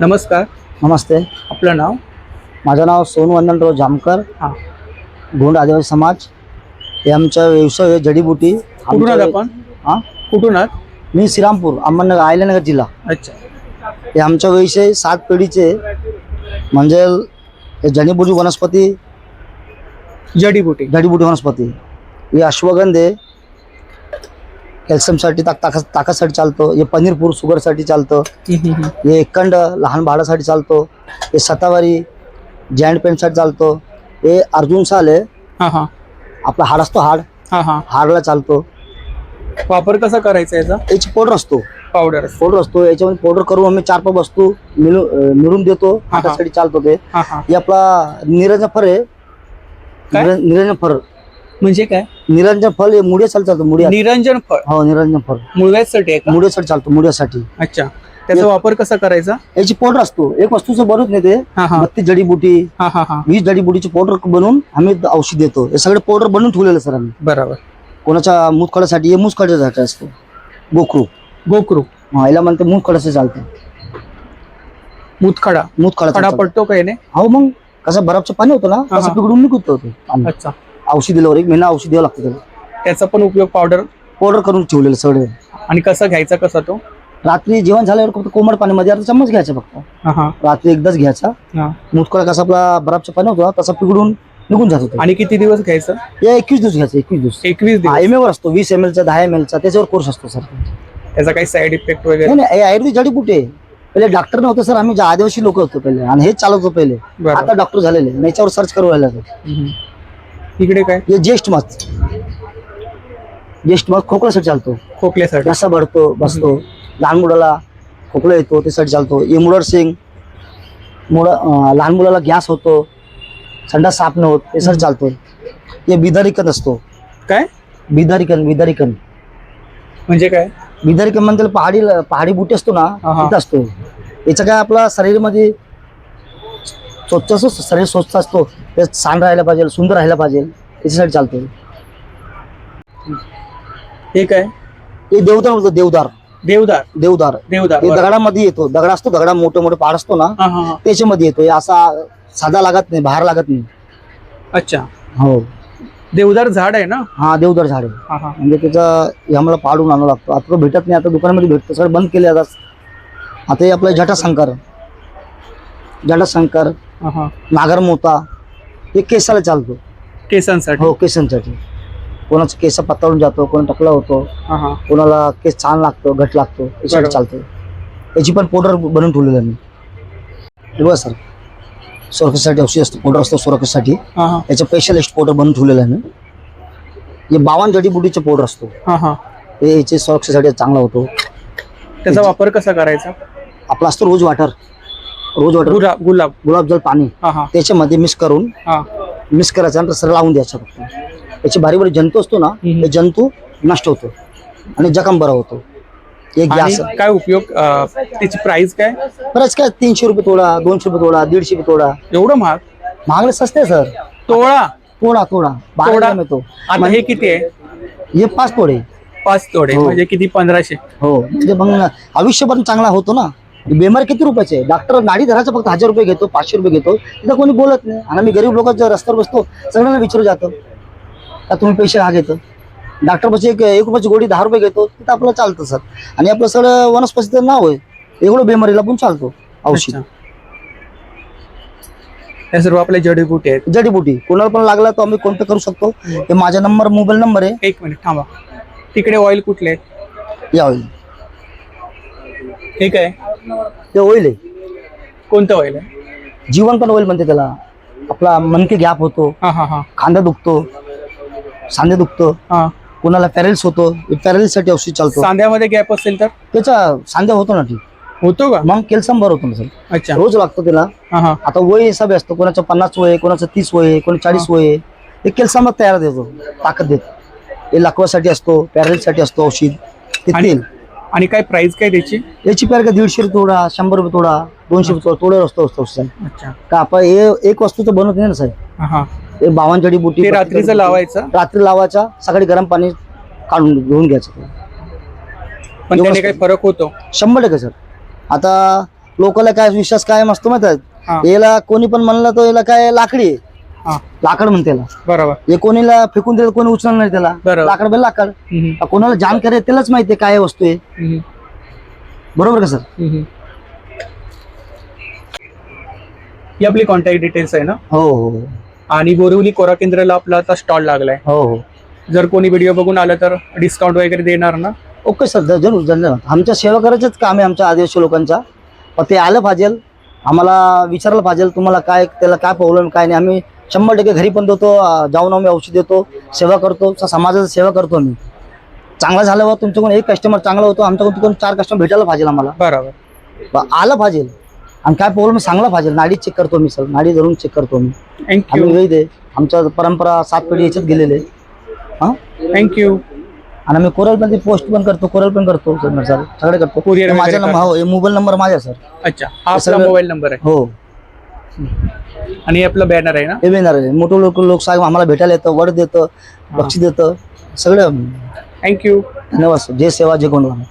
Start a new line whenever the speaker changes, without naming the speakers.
नमस्कार.
नमस्ते.
आपलं नाव?
माझं नाव सोनू वंदनराव जामकर.
हां.
गोंड आदिवासी समाज. हे आमचा व्यवसाय आहे जडीबुटी.
कुठून आहात आपण?
हां?
कुठून आहात?
मी श्रीरामपूर अहमदनगर आयल्यानगर जिल्हा.
अच्छा.
हे आमचा व्यवसाय सात पिढीचे म्हणजे हे जडीबुटी वनस्पती
जडीबुटी.
जडीबुटी वनस्पती. हे अश्वगंधे कॅल्शियमसाठी ताक ताकद ताकदसाठी चालतं हे पनीरपूर शुगरसाठी चालतं हे एकंड लहान बाळासाठी चालतो हे सतावारी जॉईंट पेनसाठी चालतो हे अर्जुन साल आहे
हां हां.
आपला हाड असतो हाड हाडला चालतो.
वापर कसा करायचा याचा?
याची पावडर असतो.
पावडर
पावडर असतो याच्यामध्ये पावडर करून आम्ही चार पाच वस्तू मिळून देतो
हा.
हातासाठी चालतो ते.
हां
आपला निरंजन फर आहे.
काय?
निरं- निरंजन फर
म्हणजे काय?
निरंजन फल हे मुळ्यासाठी चालतो मुळ्या
निरंजन फळ?
हो निरंजन फल
मुळव्यासाठी आहे का?
मुळ्यासाठी चालतो मुळ्यासाठी.
अच्छा. त्याचा वापर कसा करायचा?
याची पावडर असतो. एक वस्तूचं बनवत नाही ते
हां हां.
बत्तीस जडीबुटी
हां हां हां.
वीस जडीबुटीची पावडर बनवून आम्ही औषध देतो. हे सगळे पावडर बनवून ठेवलेलं सर आम्ही.
बरोबर.
कोणाच्या मुतखड्यासाठी हे मुसखड्यासाठी असतो. गोखरू.
गोकरू
हा याला म्हणते मुतखड्याचं चालतं
मुतखडा
मुतखडा
खडा पडतो का याने?
हो मग कसं बर्फचं पाणी होतं ना तसं
हा.
पिघडून निघत.
अच्छा.
औषध दिल्यावर एक महिना औषध द्यावं लागतं त्याला.
त्याचा पण उपयोग पावडर
पावडर करून ठेवलेलं सगळे.
आणि कसा घ्यायचा कसा तो?
रात्री जेवण झाल्यावर फक्त कोमट पाण्यामध्ये अर्धा चम्मच घ्यायचा फक्त.
हां हां.
रात्री एकदाच घ्यायचा.
हां.
मुतखडा कसा आपला बर्फचं पाणी होतं तसा पिघडून निघून जात होतं.
आणि किती दिवस घ्यायचं?
या एकवीस दिवस घ्यायचं एकवीस दिवस.
एकवीस दिवस.
एम वर असतो वीस एम एलचा दहा एम एलचा त्याच्यावर कोर्स असतो सर.
त्याचा काही साईड इफेक्ट वगैरे?
नाही हे आयुर्वेदिक जडीबुटी आहे. पहिले डॉक्टर नव्हतं सर आम्ही जे आदिवासी लोक होतो पहिले आणि हेच चालवतो होतो पहिले.
बरोबर
आता डॉक्टर झालेले आणि याच्यावर सर्च करू राहिला.
हम्म. इकडे काय?
हे ज्येष्ठ मत ज्येष्ठ मत खोकल्यासाठी चालतो.
खोकल्यासाठी
घसा भरतो बसतो. लहान मुलाला खोकला येतो त्यासाठी चालतो. मुळर सिंग अं, लहान मुलाला गॅस होतो संडास साफ न होत त्यासाठी चालतो. हे बिदारिकन असतो.
काय?
बिदारिकन बिदारिकन.
म्हणजे काय?
बिदारिकन म्हणजे पहाडी पहाडी बुटी असतो ना. तिथं असतो. याचं काय आपला शरीरामध्ये स्वच्छ असतो शरीर स्वच्छ असतो. ते छान राहायला पाहिजे सुंदर राहायला पाहिजे. त्याच्यासाठी चालतो
हे काय?
हे देवदार बोलतो देवदार.
देवदार.
देवदार.
देवदार
हे
बरं.
दगडामध्ये येतो. दगड असतो दगडा मोठे मोठे पहाड असतो ना
हा, हा, हा.
त्याच्यामध्ये येतो. हे असा साधा लागत नाही बाहेर लागत नाही.
अच्छा.
हो.
देवदार झाड आहे ना?
हा देवदार झाड आहे.
हा हा.
म्हणजे त्याचं हे आम्हाला पाडून आणावं लागतो. आता तो भेटत नाही आता दुकानामध्ये भेटतो. सगळं बंद केले आता. आता हे आपलं जटाशंकर. जटाशंकर.
हा.
नागरमोता हे केसाला चालतो.
केसांसाठी?
हो केसांसाठी. कोणाचं केस पत्ताळून जातो कोणा टकला होतो
हा, हा.
कोणाला केस छान लागतो घट लागतो
बरोबर.
चालतो. याची पण पावडर बनवून ठेवलेली आहे मी हे बघा सर. सोरकेसाठी औषध असतो पावडर असतो सोरकेसाठी
हा, हा.
याचं स्पेशलिस्ट पावडर बनवून ठेवलेलं आहे हे बावन जडीबुटीचे पावडर असतो.
हे
याचे सुरक्षेसाठी चांगला होतो.
त्याचा वापर कसा करायचा?
आपला असतो रोज वॉटर. रोज वॉटर
गुलाब. गुलाब
गुलाबजल पाणी.
हा हा.
त्याच्यामध्ये मिक्स करून
हा.
मिक्स करायचा आणि सर लावून द्यायचा फक्त. याचे भारी भारी जंतू असतो ना
हम्म.
ते जंतू नष्ट होतो आणि जखम बरा होतो. एक गॅस.
काय उपयोग अं, त्याची प्राइस काय?
बरंच काय? तीनशे रुपये तोडा दोनशे रुपये तोडा दीडशे रुपये तोडा.
एवढं महाग?
महागडे सस्ते आहे, सर.
तोळा
तोडा तोडा. बारा
तोडा?
ग्राम येतो
आता हे किती आहे?
हे पाच तोडे.
पाच तोडे.
हो.
म्हणजे किती? पंधराशे.
हो. म्हणजे मग आयुष्य पण चांगला होतो ना. बेमार किती रुपयाचे डॉक्टर नाडी धरायचं फक्त हजार रुपये घेतो पाचशे रुपये घेतो. तिथं कोणी बोलत नाही. आणि आम्ही गरीब लोक जर रस्त्यावर बसतो सगळ्यांना विचारू जातो. का तुम्ही पैसे हा घेतो? डॉक्टर पाशी एक एक रुपयाची गोळी दहा रुपये घेतो तिथं आपलं चालतं सर. आणि आपलं सगळं वनस्पतीचं नाव आहे. एवढं बेमारीला पण चालतो औषध.
हे सर्व आपले जडीबुटी आहेत.
जडीबुटी. कोणाला पण लागला तर आम्ही कोणतं करू शकतो. हे माझा नंबर मोबाईल नंबर आहे.
एक मिनिट थांबा. तिकडे ऑइल कुठले आहेत?
या होईल
हे काय?
ते होईल
कोणतं आहे?
जीवन पण होईल म्हणते त्याला. आपला मनके गॅप होतो.
हा हा हा.
खांदा दुखतो. सांधे दुखतो.
हा.
कोणाला पॅरेल्स होतो. पॅरेल्ससाठी औषध चालतो.
सांध्यामध्ये गॅप असेल तर?
त्याचा सांध्या होतो ना ठीक.
होतो का?
मग कॅल्शियम भर होतो ना सर.
अच्छा.
रोज लागतो त्याला.
हा हा.
आता वय हिसाबी असतो. कोणाचं पन्नास वय आहे, कोणाचं तीस वय आहे, कोणी चाळीस वय आहे. हे कॅल्शियम तयार देतो. ताकद देतो. हे लाकवासाठी असतो पॅरेल साठी असतो औषध. ते
आणि-
तेल.
आणि काय प्राइस काय त्याची?
याची पॅर का दीडशे रुपये तोडा शंभर रुपये तोडा दोनशे रुपये तोडा तोड्यावर असतो
अच्छा.
का आपण हे एक वस्तू तर बनवत नाही ना साहेब.
हा हा.
हे बावन जडी बुटी
ते रात्रीचं लावायचं?
रात्री लावायचा सकाळी गरम पाणी काढून घेऊन घ्यायचं.
पण त्याने. काही फरक होतो?
शंभर टक्के सर आता लोकांना काय विश्वास काय असतो माहीत
हा.
याला कोणी पण म्हणलं तर याला काय लाकडी आहे. लाकड म्हणते
बरोबर.
हे कोणीला फेकून दिलं कोणी उचलणार नाही त्याला.
बरोबर.
लाकड बेल लाकड.
हम्म,
कोणाला जानकारी आहे त्यालाच माहिती आहे काय वस्तू आहे.
हम्म,
बरोबर का सर?
हम्म. ही आपली कॉन्टॅक्ट डिटेल्स आहे ना?
हो हो.
आणि बोरिवली कोरा केंद्राला आपला आता स्टॉल लागलाय.
हो हो.
जर कोणी व्हिडिओ बघून आलं तर डिस्काउंट वगैरे देणार ना?
Okay sir. जरूर धन्यवाद. आमच्या सेवा करायचंच काम आहे आमच्या आदिवासी लोकांचा. पण ते आलं पाहिजे आम्हाला विचारलं पाहिजे तुम्हाला काय त्याला काय प्रॉब्लेम काय नाही. आम्ही शंभर टक्के घरी पण देतो जाऊन आम्ही औषध देतो सेवा करतो समाजाची सेवा करतो आम्ही. चांगला झालं बा तुमच्याकडून एक कस्टमर चांगला होतो आमच्याकडून चार कस्टमर भेटायला पाहिजे आम्हाला.
बरोबर.
आलं पाहिजे आणि काय प्रॉब्लेम सांगला पाहिजे नाडी चेक करतो मी सर. नाडी धरून चेक करतो मी. आम्ही वेळ दे आमच्या परंपरा सात पिढी याच्यात गेलेले हां?
थँक्यू
आणि आम्ही कोरल पण पोस्ट पण करतो कोरल पण करतो सर सगळे करतो. हे माझा नंबर हो मोबाईल नंबर माझा सर.
अच्छा. हा मोबाईल नंबर आहे.
हो.
आणि आपलं बॅनर आहे ना?
हे येणार आहे. मोठे लोक लोक साहेब आम्हाला भेटायला येतं वड देतं बक्षीस देतं सगळं.
थँक्यू
धन्यवाद सर. जय सेवा जय गोंडवाना.